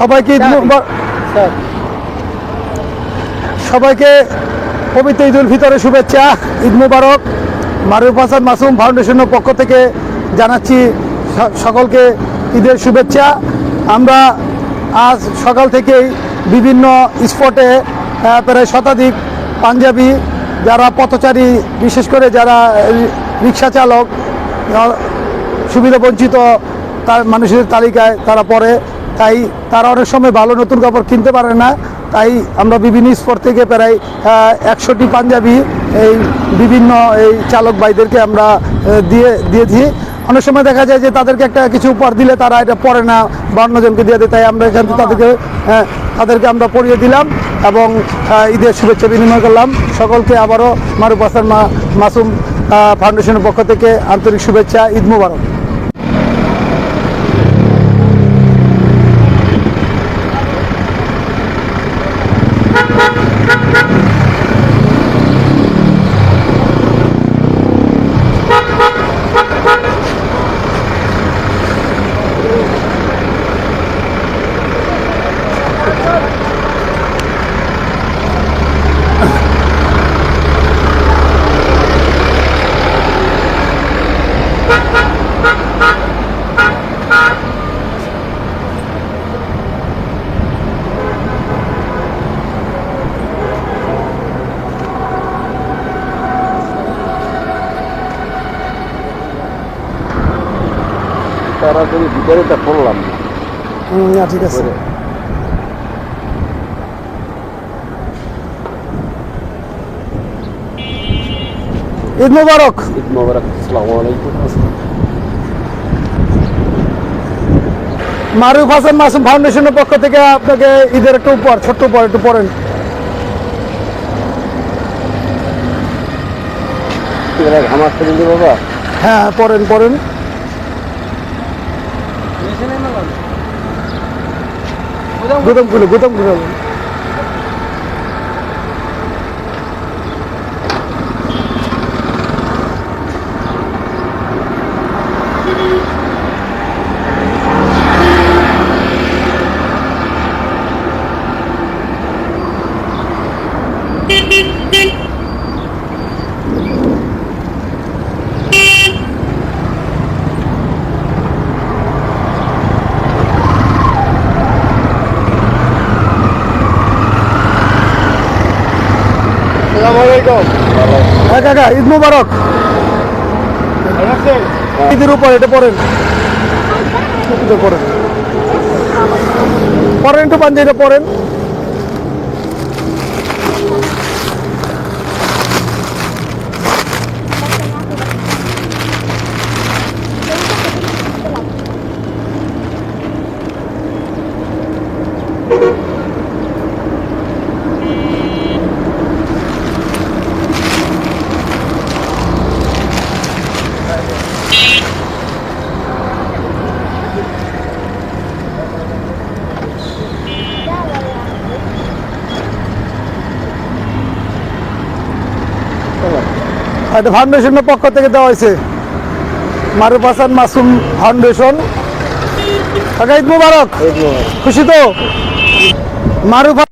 সবাইকে সবাইকে পবিত্র ঈদ উল ফিতরের শুভেচ্ছা ঈদ মুবারক। মারুফ হাসান মাসুম ফাউন্ডেশনের পক্ষ থেকে জানাচ্ছি সকলকে ঈদের শুভেচ্ছা। আমরা আজ সকাল থেকেই বিভিন্ন স্পটে প্রায় শতাধিক পাঞ্জাবি যারা পথচারী বিশেষ করে যারা রিক্সা চালক আহ, সুবিধা বঞ্চিত তার মানুষের তালিকায় তারা পড়ে। তাই তারা অনেক সময় ভালো নতুন কাপড় কিনতে পারে না। তাই আমরা বিভিন্ন স্পট থেকে প্রায় একশোটি পাঞ্জাবি এই বিভিন্ন এই চালক ভাইদেরকে আমরা দিয়ে দিয়েছি অনেক সময় দেখা যায় যে তাদেরকে একটা কিছু উপহার দিলে তারা এটা পরে না বা অন্যজনকে দিয়ে দেয়। তাই আমরা এখান থেকে তাদেরকে আহ, তাদেরকে আমরা পরিয়ে দিলাম এবং ঈদের শুভেচ্ছা বিনিময় করলাম। সকলকে আবারও মারুফ মা- মাসুম ফাউন্ডেশনের পক্ষ থেকে আন্তরিক শুভেচ্ছা ঈদ মুবারক। তাড়াতাড়ি ভিতরেটা করলাম। না ঠিক আছে। ঈদ মুবারক। ঈদ মোবারক আসসালামু আলাইকুম। মারুফ হাসান মাসুম ফাউন্ডেশনের পক্ষ থেকে আপনাকে ঈদের একটা উপহার ছোট্ট উপহার একটু পড়েন। আমার বাবা হ্যাঁ পড়েন পড়েন। গুদম খুলে হ্যাঁ কাকা ঈদ মুবারক। ঈদের উপর এটা পরেন। পরেন পড়েন একটু পাঞ্জাবিটা পড়েন এটা ফাউন্ডেশনের পক্ষ থেকে দেওয়া হয়েছে। মারুফ হাসান মাসুম ফাউন্ডেশন। ঈদ মুবারক। খুশি তো? মারুফ